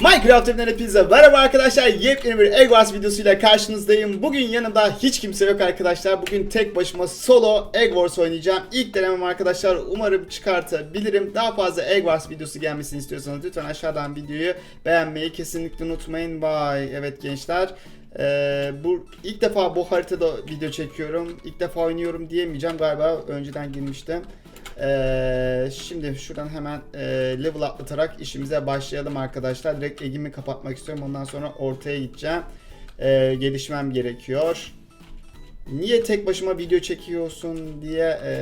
Minecraft evinden hepinize merhaba arkadaşlar. Yepyeni bir Egg Wars videosuyla karşınızdayım. Bugün yanımda hiç kimse yok arkadaşlar. Bugün tek başıma solo Egg Wars oynayacağım. İlk denemem arkadaşlar. Umarım çıkartabilirim. Daha fazla Egg Wars videosu gelmesini istiyorsanız lütfen aşağıdan videoyu beğenmeyi kesinlikle unutmayın. Vay evet gençler. Ee, bu ilk defa bu haritada video çekiyorum. İlk defa oynuyorum diyemeyeceğim galiba önceden girmiştim. Ee, şimdi şuradan hemen e, level atlatarak işimize başlayalım arkadaşlar. Direkt egimi kapatmak istiyorum. Ondan sonra ortaya gideceğim. Ee, gelişmem gerekiyor. Niye tek başıma video çekiyorsun diye e,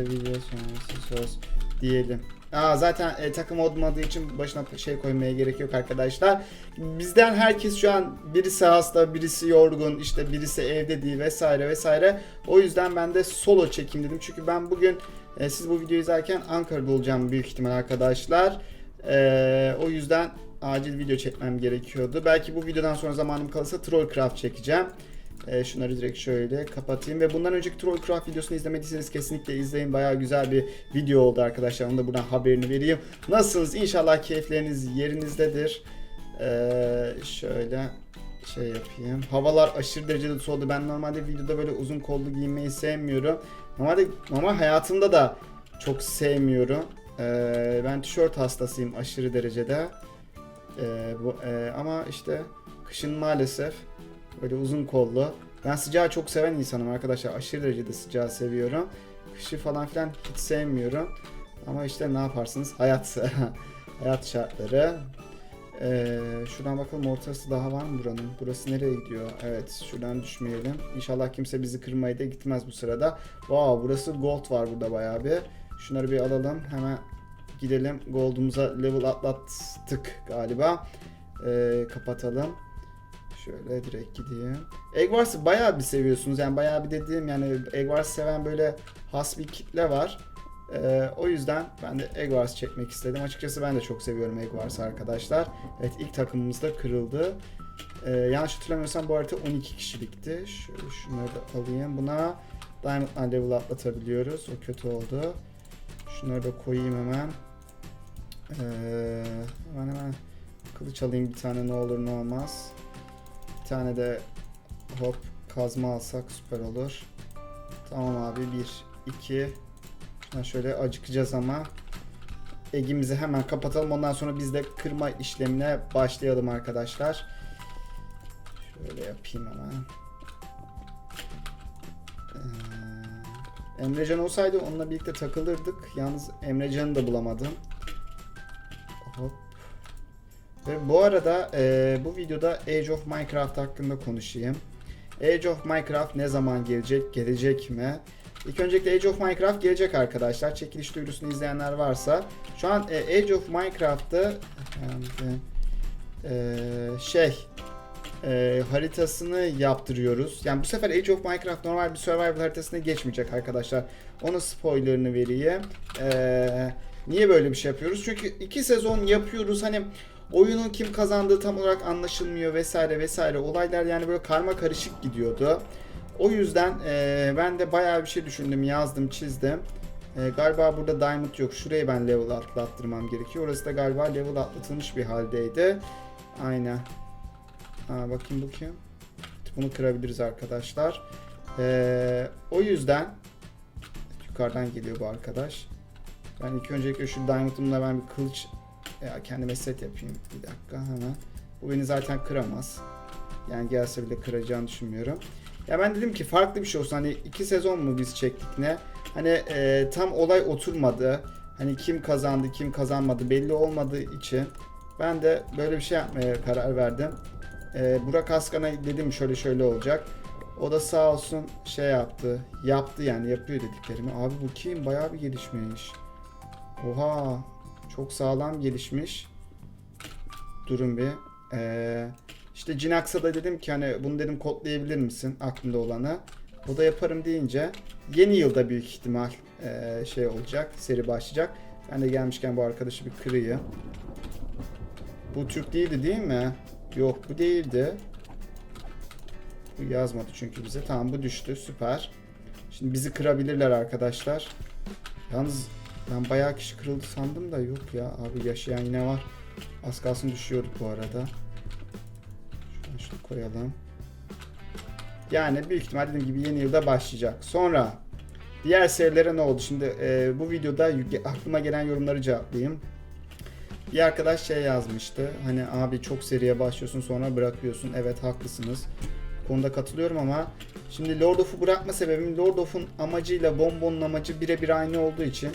video sonrası söz diyelim. Aa, zaten e, takım olmadığı için başına şey koymaya gerek yok arkadaşlar. Bizden herkes şu an birisi hasta, birisi yorgun, işte birisi evde değil vesaire vesaire. O yüzden ben de solo çekeyim dedim. Çünkü ben bugün e, siz bu videoyu izlerken Ankara'da olacağım büyük ihtimal arkadaşlar. E, o yüzden acil video çekmem gerekiyordu. Belki bu videodan sonra zamanım kalırsa Trollcraft çekeceğim. E, şunları direkt şöyle kapatayım ve bundan önceki Trollcraft videosunu izlemediyseniz kesinlikle izleyin. Bayağı güzel bir video oldu arkadaşlar. Onu da buradan haberini vereyim. Nasılsınız? İnşallah keyifleriniz yerinizdedir. E, şöyle şey yapayım. Havalar aşırı derecede soğudu. Ben normalde videoda böyle uzun kollu giyinmeyi sevmiyorum. Normalde normal hayatımda da çok sevmiyorum. E, ben tişört hastasıyım aşırı derecede. E, bu, e, ama işte kışın maalesef Böyle uzun kollu. Ben sıcağı çok seven insanım arkadaşlar. Aşırı derecede sıcağı seviyorum. Kışı falan filan hiç sevmiyorum. Ama işte ne yaparsınız? Hayat hayat şartları. Ee, şuradan bakalım ortası daha var mı buranın? Burası nereye gidiyor? Evet şuradan düşmeyelim. İnşallah kimse bizi kırmaya da gitmez bu sırada. Wow burası gold var burada bayağı bir. Şunları bir alalım. Hemen gidelim. Gold'umuza level atlattık galiba. Ee, kapatalım. Şöyle direkt gideyim. Egg Wars'ı bayağı bir seviyorsunuz. Yani bayağı bir dediğim yani Egg Wars seven böyle has bir kitle var. Ee, o yüzden ben de Egg Wars çekmek istedim. Açıkçası ben de çok seviyorum Egg Wars'ı arkadaşlar. Evet ilk takımımız da kırıldı. Ee, yanlış hatırlamıyorsam bu harita 12 kişilikti. Şöyle şunları da alayım. Buna Diamond'dan level atlatabiliyoruz. O kötü oldu. Şunları da koyayım hemen. Ee, hemen hemen kılıç alayım bir tane ne olur ne olmaz. Bir tane de hop kazma alsak süper olur. Tamam abi 1 2 Şuna şöyle acıkacağız ama egimizi hemen kapatalım. Ondan sonra biz de kırma işlemine başlayalım arkadaşlar. Şöyle yapayım hemen. Ee, Emrecan olsaydı onunla birlikte takılırdık. Yalnız Emrecan'ı da bulamadım. Hop. Ve bu arada e, bu videoda Age of Minecraft hakkında konuşayım. Age of Minecraft ne zaman gelecek? Gelecek mi? İlk öncelikle Age of Minecraft gelecek arkadaşlar. Çekiliş duyurusunu izleyenler varsa. Şu an e, Age of Minecraft'ta e, şey e, haritasını yaptırıyoruz. Yani bu sefer Age of Minecraft normal bir survival haritasına geçmeyecek arkadaşlar. Onun spoilerını vereyim. E, niye böyle bir şey yapıyoruz? Çünkü iki sezon yapıyoruz. Hani oyunun kim kazandığı tam olarak anlaşılmıyor vesaire vesaire. Olaylar yani böyle karma karışık gidiyordu. O yüzden e, ben de bayağı bir şey düşündüm, yazdım, çizdim. E, galiba burada diamond yok. Şurayı ben level atlattırmam gerekiyor. Orası da galiba level atlatılmış bir haldeydi. Aynen. Ha, bakayım kim? Bunu kırabiliriz arkadaşlar. E, o yüzden yukarıdan geliyor bu arkadaş. Ben ilk öncelikle şu diamond'ımla ben bir kılıç ya kendime set yapayım. Bir dakika hemen. Bu beni zaten kıramaz. Yani gelse bile kıracağını düşünmüyorum. Ya ben dedim ki farklı bir şey olsun. Hani iki sezon mu biz çektik ne? Hani e, tam olay oturmadı. Hani kim kazandı kim kazanmadı belli olmadığı için ben de böyle bir şey yapmaya karar verdim. E, Burak Askan'a dedim şöyle şöyle olacak. O da sağ olsun şey yaptı. Yaptı yani yapıyor dediklerimi. Abi bu kim? Bayağı bir gelişmiş. Oha. Çok sağlam gelişmiş. Durun bir. Ee, işte Jinax'a da dedim ki hani bunu dedim kodlayabilir misin aklında olanı. O da yaparım deyince yeni yılda büyük ihtimal ee, şey olacak, seri başlayacak. Ben de gelmişken bu arkadaşı bir kırayım. Bu Türk değildi değil mi? Yok bu değildi. Bu yazmadı çünkü bize. Tamam bu düştü süper. Şimdi bizi kırabilirler arkadaşlar. Yalnız ben bayağı kişi kırıldı sandım da yok ya abi yaşayan yine var. Az kalsın düşüyorduk bu arada. Şunu, şunu koyalım. Yani büyük ihtimal dediğim gibi yeni yılda başlayacak. Sonra diğer serilere ne oldu? Şimdi e, bu videoda aklıma gelen yorumları cevaplayayım. Bir arkadaş şey yazmıştı. Hani abi çok seriye başlıyorsun sonra bırakıyorsun. Evet haklısınız. Konuda katılıyorum ama şimdi Lord of'u bırakma sebebim Lord of'un amacıyla Bonbon'un amacı birebir aynı olduğu için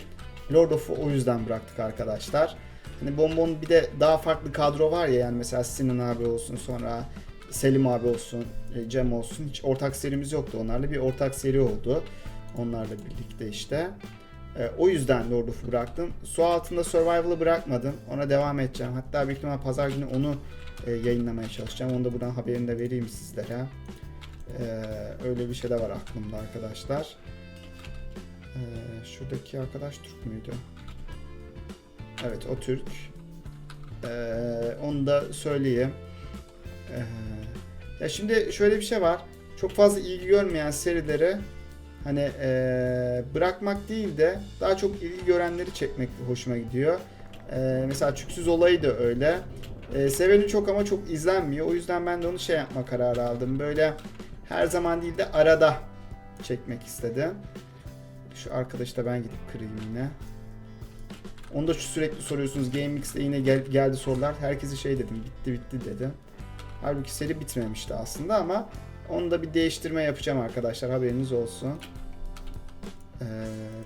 Lord of'u o yüzden bıraktık arkadaşlar. Hani Bonbon bir de daha farklı kadro var ya yani mesela Sinan abi olsun sonra Selim abi olsun, e, Cem olsun. Hiç ortak serimiz yoktu onlarla. Bir ortak seri oldu. Onlarla birlikte işte. E, o yüzden Lord of'u bıraktım. Su altında Survival'ı bırakmadım. Ona devam edeceğim. Hatta büyük ihtimal pazar günü onu e, yayınlamaya çalışacağım. Onu da buradan haberini de vereyim sizlere. E, öyle bir şey de var aklımda arkadaşlar. E, şuradaki arkadaş Türk müydü? Evet o Türk. E, onu da söyleyeyim. Ee, ya şimdi şöyle bir şey var. Çok fazla ilgi görmeyen serileri hani ee, bırakmak değil de daha çok ilgi görenleri çekmek hoşuma gidiyor. Ee, mesela Çüksüz olayı da öyle. Ee, seveni çok ama çok izlenmiyor. O yüzden ben de onu şey yapma kararı aldım. Böyle her zaman değil de arada çekmek istedim. Şu arkadaşı da ben gidip kırayım yine. Onu da şu sürekli soruyorsunuz. GameX'te yine gel- geldi sorular. Herkese şey dedim. Bitti bitti dedim. Halbuki seri bitmemişti aslında ama onu da bir değiştirme yapacağım arkadaşlar haberiniz olsun. Ee,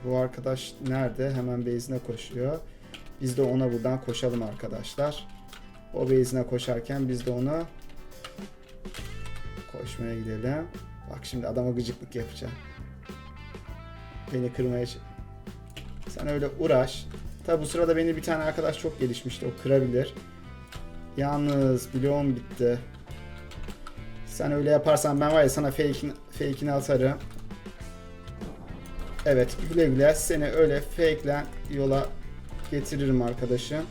bu arkadaş nerede? Hemen base'ine koşuyor. Biz de ona buradan koşalım arkadaşlar. O base'ine koşarken biz de onu koşmaya gidelim. Bak şimdi adama gıcıklık yapacağım. Beni kırmaya Sen öyle uğraş. Tabi bu sırada beni bir tane arkadaş çok gelişmişti. O kırabilir. Yalnız bloğum bitti. Sen öyle yaparsan ben var ya sana fake'ini, fake'ini atarım. Evet güle güle seni öyle fake'len yola getiririm arkadaşım.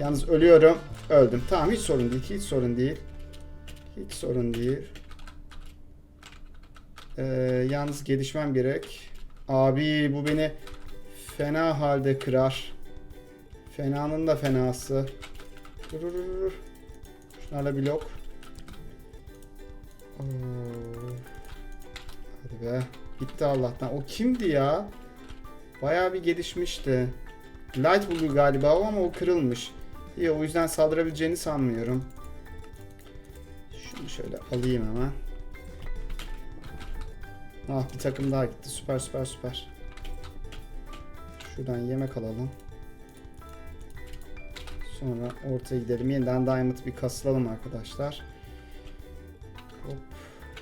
Yalnız ölüyorum. Öldüm. Tamam hiç sorun değil. Hiç sorun değil. Hiç sorun değil. Ee, yalnız gelişmem gerek. Abi bu beni fena halde kırar. Fenanın da fenası. Dur dur. Şunlarla blok. Hadi be. Gitti Allah'tan. O kimdi ya? Bayağı bir gelişmişti. Light Blue galiba ama o kırılmış. İyi o yüzden saldırabileceğini sanmıyorum. Şunu şöyle alayım hemen. Ah bir takım daha gitti. Süper süper süper. Şuradan yemek alalım. Sonra ortaya gidelim. Yeniden Diamond bir kasılalım arkadaşlar. Hop.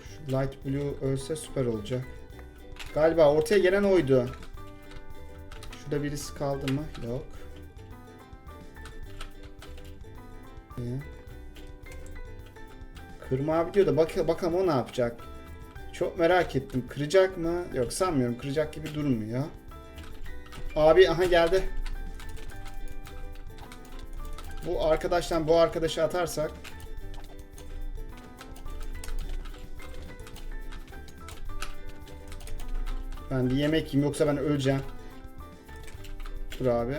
Şu Light Blue ölse süper olacak. Galiba ortaya gelen oydu. Şurada birisi kaldı mı? Yok. Kırma abi diyor da bak bakalım o ne yapacak. Çok merak ettim. Kıracak mı? Yok sanmıyorum. Kıracak gibi durmuyor. Abi aha geldi. Bu arkadaştan bu arkadaşı atarsak Ben bir yemek yiyeyim yoksa ben öleceğim. Dur abi.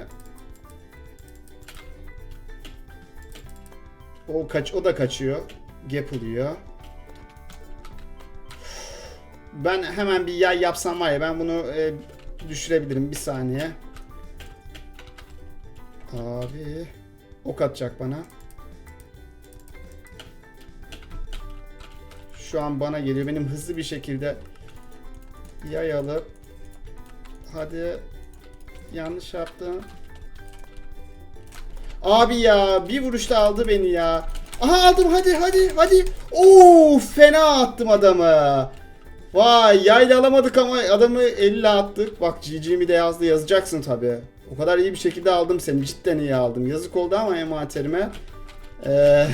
O kaç o da kaçıyor. Gapılıyor. Ben hemen bir yay yapsam var ya ben bunu e, düşürebilirim bir saniye. Abi ok atacak bana. Şu an bana geliyor. Benim hızlı bir şekilde yay alıp hadi yanlış yaptım. Abi ya bir vuruşta aldı beni ya. Aha aldım hadi hadi hadi. Oo fena attım adamı. Vay yayla alamadık ama adamı 50 attık. Bak GG'mi de yazdı yazacaksın tabi. O kadar iyi bir şekilde aldım seni. Cidden iyi aldım. Yazık oldu ama envanterime. Ee,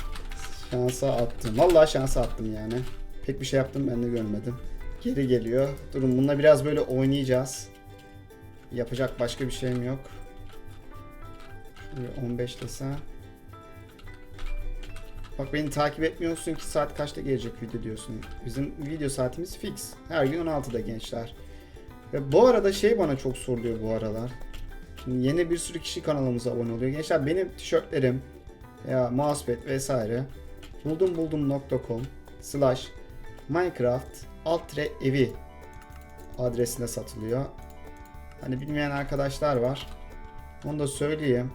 şansa attım. Vallahi şansa attım yani. Pek bir şey yaptım ben de görmedim. Geri geliyor. Durun bununla biraz böyle oynayacağız. Yapacak başka bir şeyim yok. Şöyle 15 desem. Bak beni takip etmiyorsun ki saat kaçta gelecek video diyorsun. Bizim video saatimiz fix. Her gün 16'da gençler. Ve bu arada şey bana çok soruluyor bu aralar. Şimdi yeni bir sürü kişi kanalımıza abone oluyor. Gençler benim tişörtlerim ya mousepad vesaire buldum buldum.com slash minecraft alt evi adresinde satılıyor. Hani bilmeyen arkadaşlar var. Onu da söyleyeyim.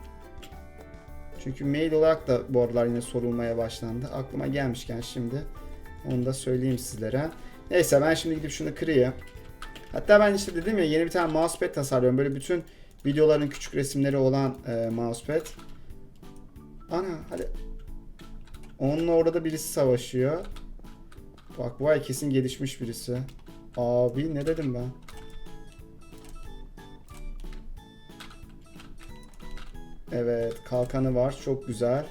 Çünkü mail olarak da bu aralar yine sorulmaya başlandı. Aklıma gelmişken şimdi onu da söyleyeyim sizlere. Neyse ben şimdi gidip şunu kırayım. Hatta ben işte dedim ya yeni bir tane mousepad tasarlıyorum. Böyle bütün videoların küçük resimleri olan e, mousepad. Ana hadi. Onunla orada birisi savaşıyor. Bak vay kesin gelişmiş birisi. Abi ne dedim ben? Evet kalkanı var çok güzel.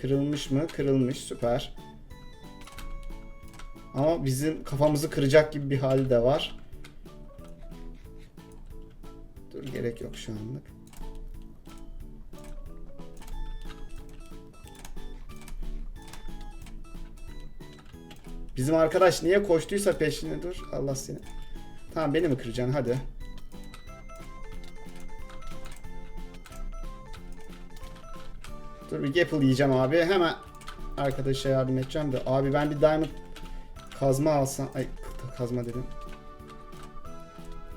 Kırılmış mı? Kırılmış süper. Ama bizim kafamızı kıracak gibi bir hali de var. Dur gerek yok şu anlık. Bizim arkadaş niye koştuysa peşine dur. Allah seni. Tamam beni mi kıracaksın hadi. Bir Gapple yiyeceğim abi. Hemen arkadaşa yardım edeceğim de. Abi ben bir diamond kazma alsam. Ay kazma dedim.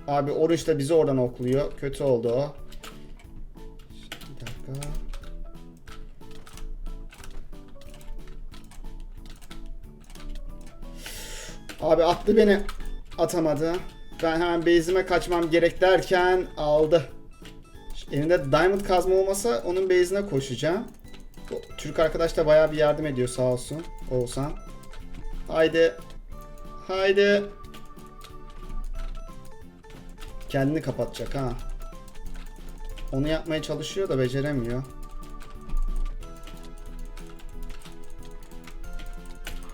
Abi oruç da bizi oradan okluyor. Kötü oldu o. Bir dakika. Abi attı beni. Atamadı. Ben hemen base'ime kaçmam gerek derken aldı. Elinde diamond kazma olmasa onun base'ine koşacağım. Türk arkadaş da bayağı bir yardım ediyor sağ olsun. Oğuzhan. Haydi. Haydi. Kendini kapatacak ha. Onu yapmaya çalışıyor da beceremiyor.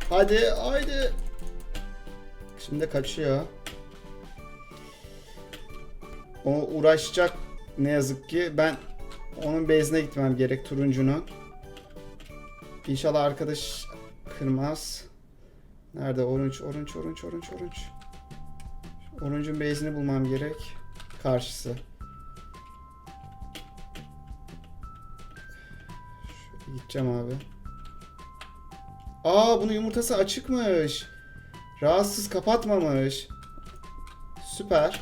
Hadi haydi. Şimdi kaçıyor. O uğraşacak ne yazık ki. Ben onun base'ine gitmem gerek turuncunun. İnşallah arkadaş kırmaz. Nerede? Orange, orange, orange, orange, orange. Orange'un base'ini bulmam gerek. Karşısı. Şöyle gideceğim abi. Aa bunun yumurtası açıkmış. Rahatsız kapatmamış. Süper.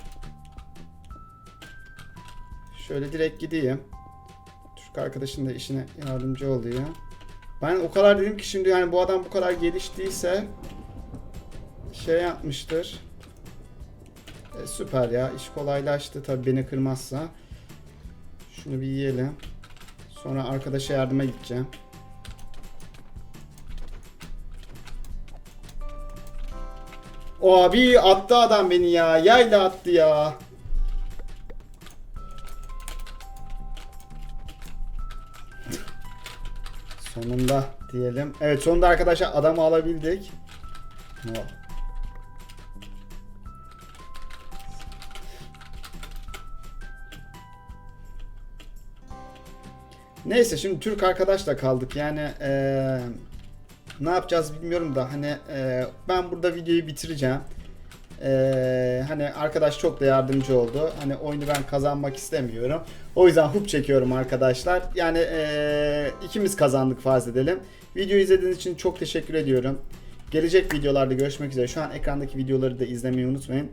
Şöyle direkt gideyim. Türk arkadaşın da işine yardımcı oluyor. Ben o kadar dedim ki şimdi yani bu adam bu kadar geliştiyse şey yapmıştır. E, süper ya. iş kolaylaştı tabii beni kırmazsa. Şunu bir yiyelim. Sonra arkadaşa yardıma gideceğim. O abi attı adam beni ya. Yayla attı ya. Sonunda diyelim. Evet sonunda arkadaşlar adamı alabildik. Oh. Neyse şimdi Türk arkadaşla kaldık. Yani eee, ne yapacağız bilmiyorum da hani eee, ben burada videoyu bitireceğim. Eee, hani arkadaş çok da yardımcı oldu. Hani oyunu ben kazanmak istemiyorum. O yüzden hub çekiyorum arkadaşlar. Yani eee, ikimiz kazandık farz edelim. Videoyu izlediğiniz için çok teşekkür ediyorum. Gelecek videolarda görüşmek üzere. Şu an ekrandaki videoları da izlemeyi unutmayın.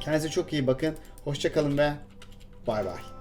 Kendinize çok iyi bakın. Hoşçakalın ve bay bay.